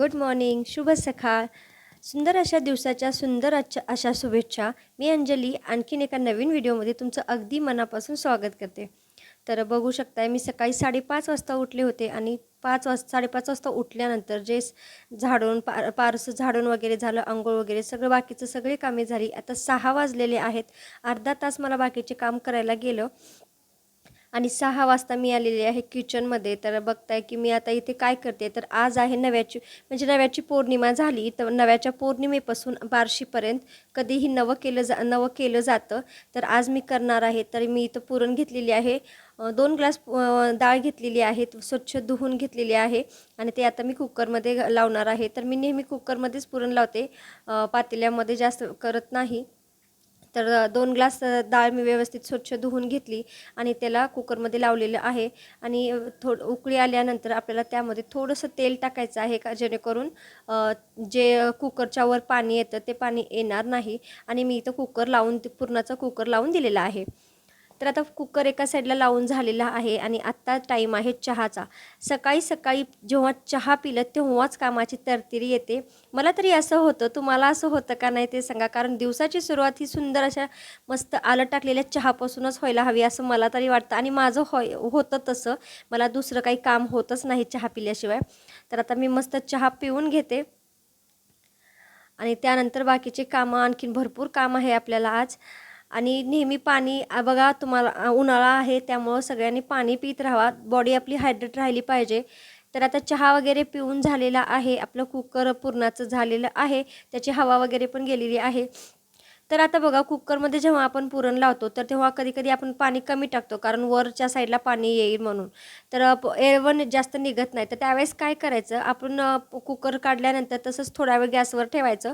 Good morning शुभ सकाळ. सुंदर अशा दिवसाच्या सुंदर अशा अशा शुभेच्छा. मी अंजली आणखीन एका नवीन व्हिडिओमध्ये तुमचं अगदी मनापासून स्वागत करते. तर बघू शकताय मी सकाळी साडेपाच वाजता उठले होते आणि पाच वाजता साडेपाच वाजता उठल्यानंतर जे झाडून पार पारसं झाडून वगैरे झालं आंघोळ वगैरे सगळं बाकीचं सगळे कामे झाली. आता सहा वाजलेले आहेत. अर्धा तास मला बाकीचे काम करायला गेलं. आणि सहा वाजता मी आलेली आहे किचनमध्ये. तर बघताय की मी आता इथे काय करते? तर आज आहे नव्याची म्हणजे नव्याची पौर्णिमा झाली. तर नव्याच्या पौर्णिमेपासून बार्शीपर्यंत कधीही नवं केलं जा नवं केलं जातं. तर आज मी करणार आहे तर मी इथं पुरण घेतलेली आहे. दोन ग्लास डाळ घेतलेली आहे स्वच्छ धुवून घेतलेली आहे आणि ते आता मी कुकरमध्ये लावणार आहे. तर मी नेहमी कुकरमध्येच पुरण लावते. पातेल्यामध्ये जास्त करत नाही. तर दोन ग्लास डाळ मी व्यवस्थित स्वच्छ धुवून घेतली आणि त्याला कुकरमध्ये लावलेलं आहे. आणि अ, थोड उकळी आल्यानंतर आपल्याला त्यामध्ये थोडंसं तेल टाकायचं आहे का जेणेकरून जे कुकरच्या वर पाणी येतं ते पाणी येणार नाही. आणि मी इथं कुकर लावून पूर्णाचा कुकर लावून दिलेला आहे. तर आता कुकर एका साईडला लावून झालेला आहे आणि आत्ता टाईम आहे चहाचा. सकाळी सकाळी जेव्हा चहा पिलं तेव्हाच कामाची तरतरी येते. मला तरी असं होतं तुम्हाला असं होतं का नाही ते सांगा. कारण दिवसाची सुरुवात ही सुंदर अशा मस्त आलं टाकलेल्या चहापासूनच व्हायला हवी असं मला तरी वाटतं. आणि माझं होय होतं तसं. मला दुसरं काही काम होतच नाही चहा पिल्याशिवाय. तर आता मी मस्त चहा पिऊन घेते. आणि त्यानंतर बाकीचे कामं आणखीन भरपूर काम आहे आपल्याला आज. आणि नेहमी पाणी बघा तुम्हाला उन्हाळा आहे त्यामुळं सगळ्यांनी पाणी पित राहावा. बॉडी आपली हायड्रेट राहिली पाहिजे. तर आता चहा वगैरे पिऊन झालेला आहे. आपलं कुकर पूर्णाचं झालेलं आहे. त्याची हवा वगैरे पण गेलेली आहे. तर आता बघा कुकरमध्ये जेव्हा आपण पुरण लावतो तर तेव्हा कधी कधी आपण पाणी कमी टाकतो कारण वरच्या साईडला पाणी येईल म्हणून. तर एरवण जास्त निघत नाही. तर त्यावेळेस काय करायचं? आपण कुकर काढल्यानंतर तसंच थोडा वेळ गॅसवर ठेवायचं.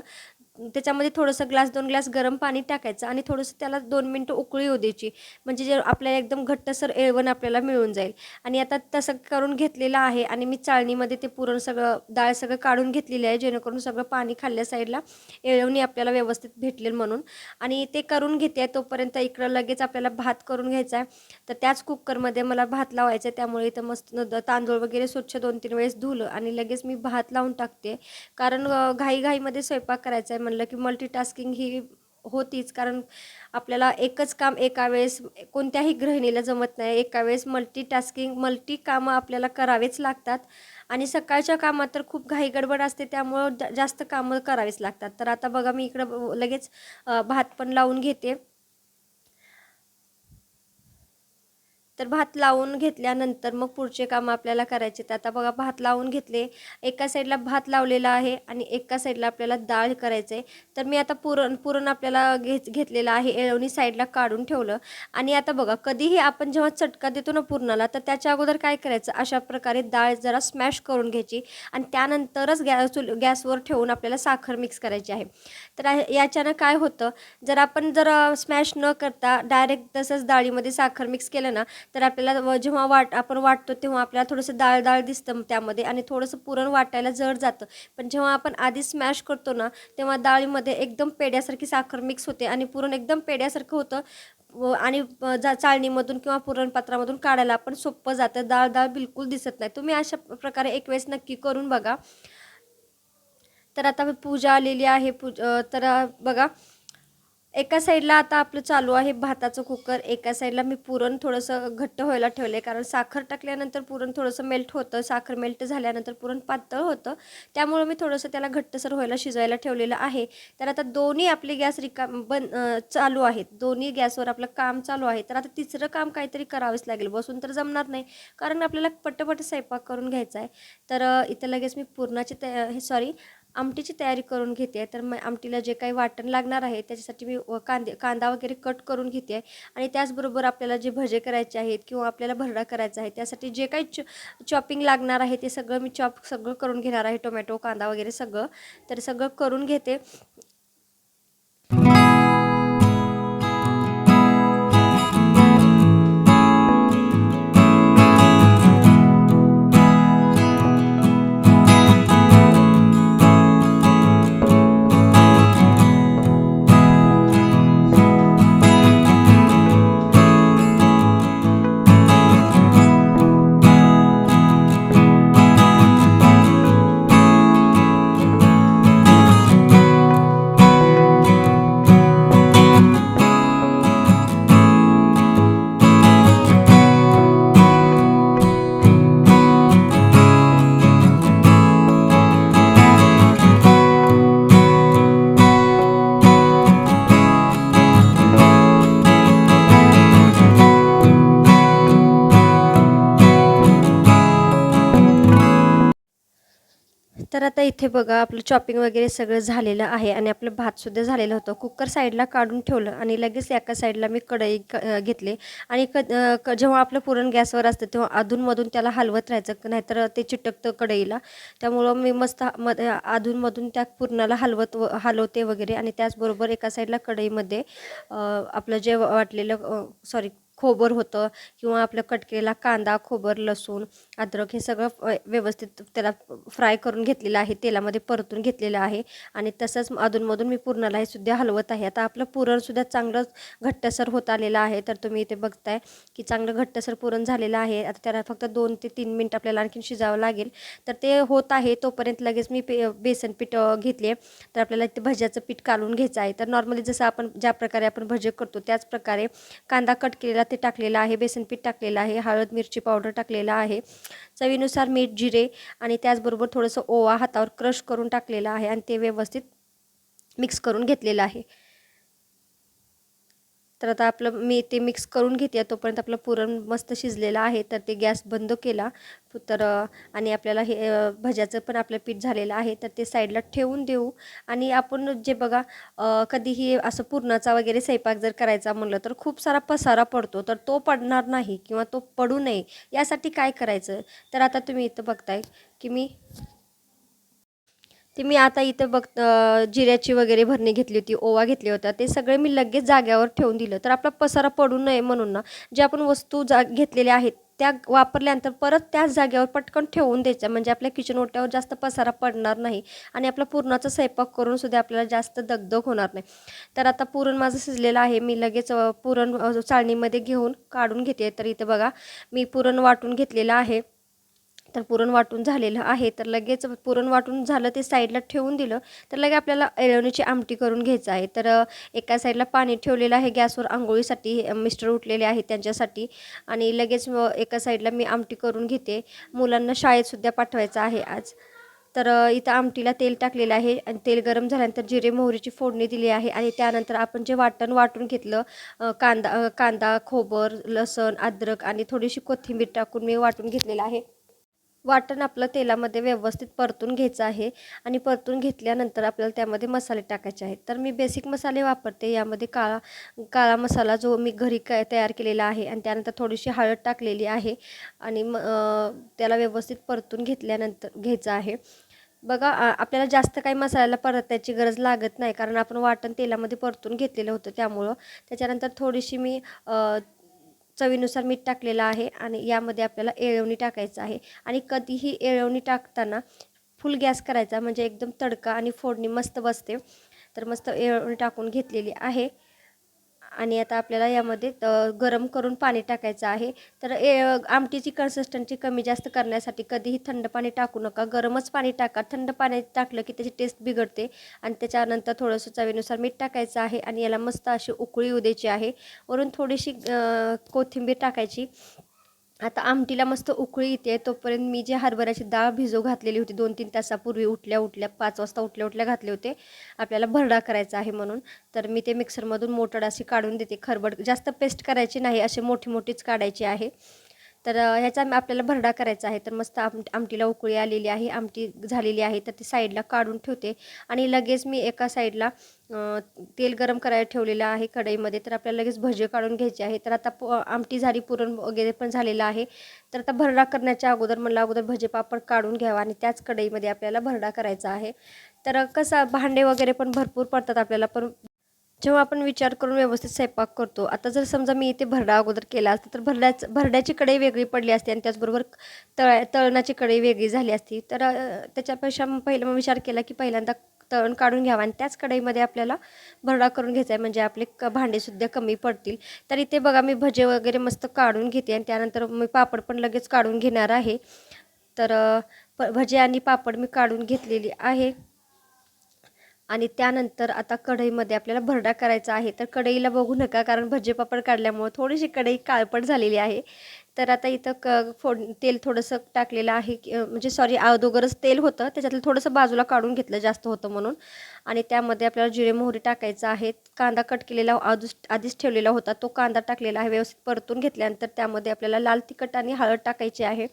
त्याच्यामध्ये थोडंसं ग्लास दोन ग्लास गरम पाणी टाकायचं आणि थोडंसं त्याला दोन मिनटं उकळी होऊ द्यायची. म्हणजे जे आपल्याला एकदम घट्टसर एळवण आपल्याला मिळून जाईल. आणि आता तसं करून घेतलेलं आहे आणि मी चाळणीमध्ये ते पुरण सगळं डाळ सगळं काढून घेतलेली आहे जेणेकरून सगळं पाणी खाल्ल्या साईडला एळवणी आपल्याला व्यवस्थित भेटलेल म्हणून. आणि ते करून घेते तोपर्यंत इकडं लगेच आपल्याला भात करून घ्यायचा आहे. तर त्याच कुकरमध्ये मला भात लावायचा आहे. त्यामुळे इथं मस्त न- तांदूळ वगैरे स्वच्छ दोन तीन वेळेस धुलं आणि लगेच मी भात लावून टाकते. कारण घाईघाईमध्ये स्वयंपाक करायचा आहे. म्हणलं की मल्टीटास्किंग ही होतीच. कारण आपल्याला एकच काम एका वेळेस कोणत्याही गृहिणीला जमत नाही. एका वेळेस मल्टीटास्किंग मल्टी कामं आपल्याला करावेच लागतात. आणि सकाळच्या कामात तर खूप घाई गडबड असते. त्यामुळं जा- जास्त कामं करावीच लागतात. तर आता बघा मी इकडं लगेच भात पण लावून घेते. तर भात लावून घेतल्यानंतर मग पुढचे काम आपल्याला करायचे. तर आता बघा भात लावून घेतले. एका साईडला भात लावलेला आहे आणि एका साईडला आपल्याला डाळ करायचं आहे तर मी आता पुरण पुरण आपल्याला घे घेतलेलं आहे. एळवणी साईडला काढून ठेवलं. आणि आता बघा कधीही आपण जेव्हा चटका देतो ना पुरणाला तर त्याच्या अगोदर काय करायचं? अशा प्रकारे डाळ जरा स्मॅश करून घ्यायची आणि त्यानंतरच गॅस चुल गॅसवर ठेवून आपल्याला साखर मिक्स करायची आहे. तर याच्यानं काय होतं? जर आपण जर स्मॅश न करता डायरेक्ट तसंच डाळीमध्ये साखर मिक्स केलं ना तर आपल्याला व- जेव्हा वाट आपण वाटतो तेव्हा आपल्याला थोडंसं डाळ डाळ दिसतं त्यामध्ये आणि थोडंसं पुरण वाटायला जड जातं. पण जेव्हा आपण आधी स्मॅश करतो ना तेव्हा डाळीमध्ये एकदम पेड्यासारखी साखर मिक्स होते आणि पुरण एकदम पेड्यासारखं होतं व आणि जा चाळणीमधून किंवा पुरणपात्रामधून काढायला पण सोपं जातं. डाळ डाळ बिलकुल दिसत नाही. तुम्ही अशा प्रकारे एक वेळेस नक्की करून बघा. तर आता पूजा आलेली आहे. पूज तर बघा एका साईडला आता आपलं चालू आहे भाताचं कुकर एका साईडला मी पुरण थोडंसं घट्ट व्हायला ठेवलं आहे कारण साखर टाकल्यानंतर पुरण थोडंसं मेल्ट होतं साखर मेल्ट झाल्यानंतर पुरण पातळ होतं. त्यामुळं मी थोडंसं त्याला घट्टसर व्हायला शिजवायला ठेवलेलं आहे. तर आता दोन्ही आपले गॅस रिकाम बन चालू आहेत. दोन्ही गॅसवर आपलं काम चालू आहे. तर आता तिसरं काम काहीतरी करावंच लागेल. बसून तर जमणार नाही. कारण आपल्याला पटपट स्वयंपाक करून घ्यायचा आहे तर इथं लगेच मी पुरणाची तया हे सॉरी आमटीची तयारी करून घेते. तर मग आमटीला जे काही वाटण लागणार आहे त्याच्यासाठी मी कांदे कांदा वगैरे कट करून घेते. आहे आणि त्याचबरोबर आपल्याला जे भजे करायचे आहेत किंवा आपल्याला भरडा करायचा आहे त्यासाठी जे काही च चॉपिंग लागणार आहे ते सगळं मी चॉप सगळं करून घेणार आहे टोमॅटो कांदा वगैरे सगळं. तर सगळं करून घेते. इथे बघा आपलं चॉपिंग वगैरे सगळं झालेलं आहे आणि आपलं भातसुद्धा झालेलं होतं. कुकर साईडला काढून ठेवलं आणि लगेच एका साईडला मी कढई क घेतले. आणि क जेव्हा आपलं पुरण गॅसवर असतं तेव्हा अधूनमधून त्याला हलवत राहायचं नाहीतर ते चिटकतं कढईला. त्यामुळं मी मस्त मध अधूनमधून त्या पुरणाला हलवत व हलवते वगैरे आणि त्याचबरोबर एका साईडला कढईमध्ये आपलं जे वाटलेलं सॉरी खोबर होतं किंवा आपलं कट केलेला कांदा खोबर लसूण अद्रक हे सगळं व्यवस्थित त्याला फ्राय करून घेतलेलं आहे. तेलामध्ये परतून घेतलेलं आहे. आणि तसंच अधूनमधून मी पुरणाला हे सुद्धा हलवत आहे. आता आपलं पुरणसुद्धा चांगलं घट्टसर होत आलेलं आहे. तर तुम्ही इथे बघताय की चांगलं घट्टसर पुरण झालेलं आहे. आता त्याला फक्त दोन ते तीन मिनटं आपल्याला आणखीन शिजावं लागेल. तर ते होत आहे. तोपर्यंत लगेच मी पे बेसन पीठ घेतले. तर आपल्याला ते भज्याचं पीठ काढून घ्यायचं आहे. तर नॉर्मली जसं आपण ज्या प्रकारे आपण भजे करतो त्याच प्रकारे कांदा कट केलेला ते टाकलेलं आहे बेसन पीठ टाकलेलं आहे हळद मिरची पावडर टाकलेला आहे. चवीनुसार मीठ जिरे आणि त्याचबरोबर थोडंसं ओवा हातावर क्रश करून टाकलेलं आहे आणि ते व्यवस्थित मिक्स करून घेतलेलं आहे. तर आता आपलं मी ते मिक्स करून घेते. तोपर्यंत आपलं पुरण मस्त शिजलेलं आहे. तर ते गॅस बंद केला. तर आणि आपल्याला हे भज्याचं पण आपलं पीठ झालेलं आहे. तर ते साईडला ठेवून देऊ. आणि आपण जे बघा कधीही असं पुरणाचा वगैरे स्वयंपाक जर करायचा म्हणलं तर खूप सारा पसारा पडतो. तर तो पडणार नाही किंवा तो पडू नये. यासाठी काय करायचं? तर आता तुम्ही इथं बघताय की मी ते मी आता इथं बघ जिऱ्याची वगैरे भरणी घेतली होती ओवा घेतली होता ते सगळे मी लगेच जाग्यावर ठेवून दिलं. तर आपला पसारा पडू नये म्हणून ना जे आपण वस्तू जा घेतलेल्या आहेत त्या वापरल्यानंतर परत त्याच जागेवर पटकन ठेवून द्यायच्या. म्हणजे आपल्या किचन ओट्यावर जास्त पसारा पडणार नाही आणि आपला पुरणाचा स्वयंपाक करून सुद्धा आपल्याला जास्त दगदग होणार नाही. तर आता पुरण माझं शिजलेलं आहे. मी लगेच पुरण चाळणीमध्ये घेऊन काढून घेते. तर इथं बघा मी पुरण वाटून घेतलेलं आहे. तर पुरण वाटून झालेलं आहे. तर लगेच पुरण वाटून झालं ते साईडला ठेवून दिलं. तर लगे आपल्याला एळवणीची आमटी करून घ्यायचं आहे. तर एका साईडला पाणी ठेवलेलं आहे. गॅसवर आंघोळीसाठी मिस्टर उठलेले आहेत त्यांच्यासाठी. आणि लगेच एका साईडला मी आमटी करून घेते. मुलांना शाळेतसुद्धा पाठवायचं आहे आज. तर इथं आमटीला तेल टाकलेलं आहे. आणि तेल गरम झाल्यानंतर जिरे मोहरीची फोडणी दिली आहे. आणि त्यानंतर आपण जे वाटण वाटून घेतलं कांदा कांदा खोबर लसण अद्रक आणि थोडीशी कोथिंबीर टाकून मी वाटून घेतलेलं आहे. वाटण आपलं तेलामध्ये व्यवस्थित परतून घ्यायचं आहे आणि परतून घेतल्यानंतर आपल्याला त्यामध्ये मसाले टाकायचे आहेत. तर मी बेसिक मसाले वापरते. यामध्ये काळा काळा मसाला जो मी घरी काय तयार केलेला आहे आणि त्यानंतर थोडीशी हळद टाकलेली आहे आणि म त्याला व्यवस्थित परतून घेतल्यानंतर घ्यायचं आहे. बघा आपल्याला जास्त काही मसाल्याला परतायची गरज लागत नाही कारण आपण वाटण तेलामध्ये परतून घेतलेलं होतं त्यामुळं. त्याच्यानंतर थोडीशी मी चवीनुसार मीठ टाकलेलं आहे आणि यामध्ये आपल्याला एळवणी टाकायचं आहे. आणि कधीही एळवणी टाकताना फुल गॅस करायचा म्हणजे एकदम तडका आणि फोडणी मस्त बसते. तर मस्त एळवणी टाकून घेतलेली आहे. आणि आता आपल्याला यामध्ये गरम करून पाणी टाकायचं आहे. तर ए आमटीची कन्सिस्टन्सी कमी जास्त करण्यासाठी कधीही थंड पाणी टाकू नका. गरमच पाणी टाका. थंड पाणी टाकलं की त्याची टेस्ट बिघडते. आणि त्याच्यानंतर थोडंसं चवीनुसार मीठ टाकायचं आहे. आणि याला मस्त अशी उकळी येऊ द्यायची आहे. वरून थोडीशी कोथिंबीर टाकायची. आता आमटीला मस्त उकळी येते तोपर्यंत मी जे हरभऱ्याची डाळ भिजू घातलेली होती दोन तीन तासापूर्वी उठल्या उठल्या पाच वाजता उठल्या उठल्या घातले होते. आपल्याला भरडा करायचा आहे म्हणून. तर मी ते मिक्सरमधून मोठड अशी काढून देते खरबड जास्त पेस्ट करायची नाही असे मोठी मोठीच काढायची आहे. तर ह्याचा आपल्याला भरडा करायचा आहे. तर मस्त आम आमटीला उकळी आलेली आहे. आमटी झालेली आहे. तर ती साईडला काढून ठेवते. आणि लगेच मी एका साईडला तेल गरम करायला ठेवलेलं आहे कढईमध्ये. तर आपल्याला लगेच भजे काढून घ्यायचे आहे. तर आता प आमटी झाली पुरण वगैरे पण झालेलं आहे. तर आता भरडा करण्याच्या अगोदर मला अगोदर भजे पापड काढून घ्यावा आणि त्याच कढईमध्ये आपल्याला भरडा करायचा आहे. तर कसं भांडे वगैरे पण भरपूर पडतात आपल्याला पण जेव्हा आपण विचार करून व्यवस्थित स्वयंपाक करतो आता जर समजा मी इथे भरडा अगोदर केला असता तर भरड्याच भरड्याची कढई वेगळी पडली असती आणि त्याचबरोबर तळ तळणाची कढई वेगळी झाली असती तर त्याच्यापेक्षा मग पहिलं मग विचार केला की पहिल्यांदा तळण काढून घ्यावा आणि त्याच कढईमध्ये आपल्याला भरडा करून घ्यायचा आहे म्हणजे आपले क भांडेसुद्धा कमी पडतील. तर इथे बघा मी भजे वगैरे मस्त काढून घेते आणि त्यानंतर मी पापड पण लगेच काढून घेणार आहे. तर प भजे आणि पापड मी काढून घेतलेली आहे. आणि त्यानंतर आता कढईमध्ये आपल्याला भरडा करायचा आहे तर कढईला बघू नका कारण भजे पापड काढल्यामुळं थोडीशी कढई काळपट झालेली आहे. तर आता इथं क फोड तेल थोडंसं टाकलेलं आहे की म्हणजे सॉरी अगोदरच तेल होतं. त्याच्यातलं थोडंसं बाजूला काढून घेतलं जास्त होतं म्हणून. आणि त्यामध्ये आपल्याला जिरे मोहरी टाकायचं आहे. कांदा कट केलेला आधीच आधीच ठेवलेला होता. तो कांदा टाकलेला आहे व्यवस्थित परतून घेतल्यानंतर त्यामध्ये आपल्याला लाल तिखट आणि हळद टाकायची आहे.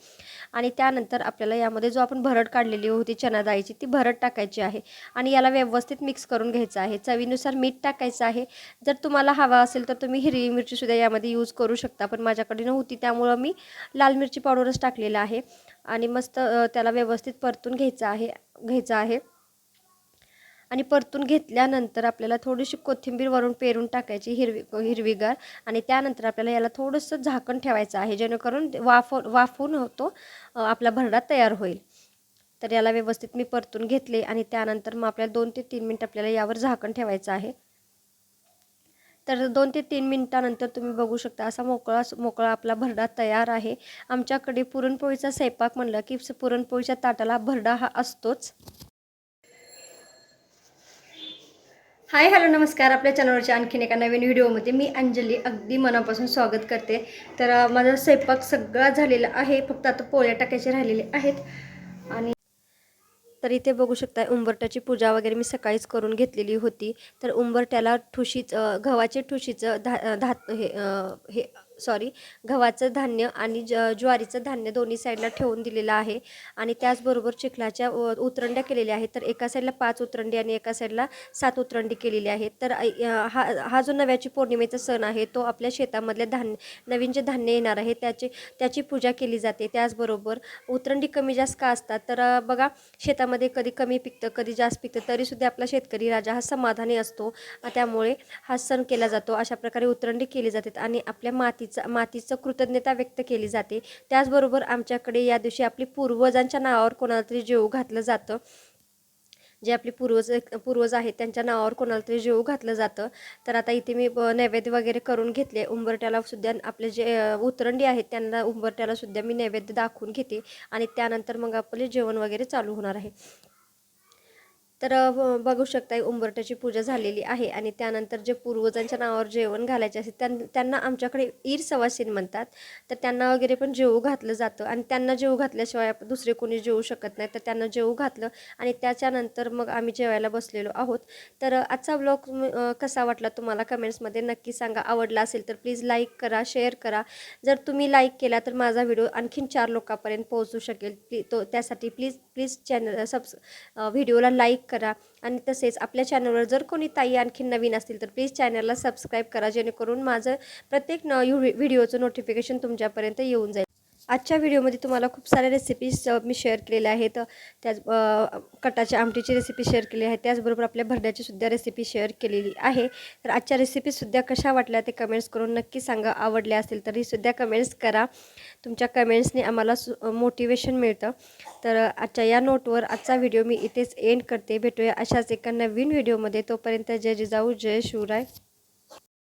आणि त्यानंतर आपल्याला यामध्ये जो आपण भरड काढलेली होती चना डाळीची ती भरड टाकायची आहे. आणि याला व्यवस्थित मिक्स करून घ्यायचं आहे. चवीनुसार मीठ टाकायचं आहे. जर तुम्हाला हवा असेल तर तुम्ही हिरवी मिरचीसुद्धा यामध्ये यूज करू शकता. पण माझ्याकडे नव्हती त्यामुळं मी लाल मिरची पावडरच टाकलेला आहे. आणि मस्त त्याला व्यवस्थित परतून घ्यायचं आहे घ्यायचं आहे. आणि परतून घेतल्यानंतर आपल्याला थोडीशी कोथिंबीर वरून पेरून टाकायची हिरवी हिरवीगार. आणि त्यानंतर आपल्याला याला थोडंसं झाकण ठेवायचं आहे जेणेकरून वाफ वाफून होतो आपला भरडा तयार होईल. तर याला व्यवस्थित मी परतून घेतले आणि त्यानंतर मग आपल्याला दोन ते तीन मिनिट आपल्याला यावर झाकण ठेवायचं आहे. तर दोन ते तीन मिनटानंतर तुम्ही बघू शकता असा मोकळा मोकळा आपला भरडा तयार आहे. आमच्याकडे पुरणपोळीचा स्वयंपाक म्हणलं की पुरणपोळीच्या ताटाला भरडा हा असतोच. हाय हॅलो नमस्कार. आपल्या चॅनलवरच्या आणखीन एका नवीन व्हिडिओमध्ये मी अंजली अगदी मनापासून स्वागत करते. तर माझा स्वयंपाक सगळा झालेला आहे. फक्त आता पोळ्या टाकायचे राहिलेले आहेत. आणि तर इथे बघू शकता उंबरट्याची पूजा वगैरे मी सकाळीच करून घेतलेली होती. तर उंबरट्याला ठुशीच गव्हाचे ठुशीचं धा धात हे हे सॉरी गव्हाचं धान्य आणि ज ज्वारीचं धान्य दोन्ही साईडला ठेवून दिलेलं आहे. आणि त्याचबरोबर चिखलाच्या उतरंड्या केलेल्या आहेत. तर एका साईडला पाच उतरंडी आणि एका साईडला सात उतरंडी केलेली आहेत. तर हा हा जो नव्याची पौर्णिमेचा सण आहे तो आपल्या शेतामधले धान्य नवीन जे धान्य येणार आहे त्याची त्याची पूजा केली जाते. त्याचबरोबर उतरंडी कमी जास्त का असतात? तर बघा शेतामध्ये कधी कमी पिकतं कधी जास्त पिकतं तरीसुद्धा आपला शेतकरी राजा हा समाधानी असतो. त्यामुळे हा सण केला जातो. अशा प्रकारे उतरंडी केली जाते आणि आपल्या माती मातीचा मातीचं कृतज्ञता व्यक्त केली जाते. त्याचबरोबर आमच्याकडे या दिवशी आपली पूर्वजांच्या नावावर कोणाला तरी जेव घातलं जातं. जे आपले पूर्वज पूर्वज आहेत त्यांच्या नावावर कोणाला तरी जेव घातलं जातं. तर आता इथे मी नैवेद्य वगैरे करून घेतले. उंबरट्याला सुद्धा आपले जे उतरंडी आहेत त्यांना उंबरट्याला सुद्धा मी नैवेद्य दाखवून घेते. आणि त्यानंतर मग आपले जेवण वगैरे चालू होणार आहे. तर बघू शकता उंबरट्याची पूजा झालेली आहे आणि त्यानंतर जे पूर्वजांच्या नावावर जेवण घालायचे असते त्यां त्यांना आमच्याकडे ईर सवासीन म्हणतात. तर त्यांना वगैरे पण जेवू घातलं जातं आणि त्यांना जेवू घातल्याशिवाय दुसरे कोणी जेवू शकत नाही. तर त्यांना जेवू घातलं आणि त्याच्यानंतर मग आम्ही जेवायला बसलेलो आहोत. तर आजचा ब्लॉग कसा वाटला तुम्हाला कमेंट्समध्ये नक्की सांगा. आवडला असेल तर प्लीज लाईक करा शेअर करा. जर तुम्ही लाईक केला तर माझा व्हिडिओ आणखीन चार लोकांपर्यंत पोहोचू शकेल. प्ली तो त्यासाठी प्लीज प्लीज चॅनल सबस व्हिडिओला लाईक करा. आणि तसेच आपल्या चॅनलवर जर कोणी ताई आणखी नवीन असतील तर प्लीज चॅनलला सबस्क्राईब करा जेणेकरून माझं प्रत्येक न व्हिडिओचं नोटिफिकेशन तुमच्यापर्यंत येऊन जाईल. आजच्या व्हिडिओमध्ये तुम्हाला खूप साऱ्या रेसिपीज मी शेअर केलेल्या आहेत. त्याच कटाच्या आमटीची रेसिपी शेअर केली आहे. त्याचबरोबर आपल्या भरड्याची सुद्धा रेसिपी शेअर केलेली आहे. तर आजच्या रेसिपीसुद्धा कशा वाटल्या ते कमेंट्स करून नक्की सांगा. आवडल्या असेल तरी सुद्धा कमेंट्स करा. तुमच्या कमेंट्सने आम्हाला सु मोटिवेशन मिळतं. तर आजच्या या नोटवर आजचा व्हिडिओ मी इथेच एंड करते. भेटूया अशाच एका नवीन व्हिडिओमध्ये तोपर्यंत जय जिजाऊ जय शिवराय.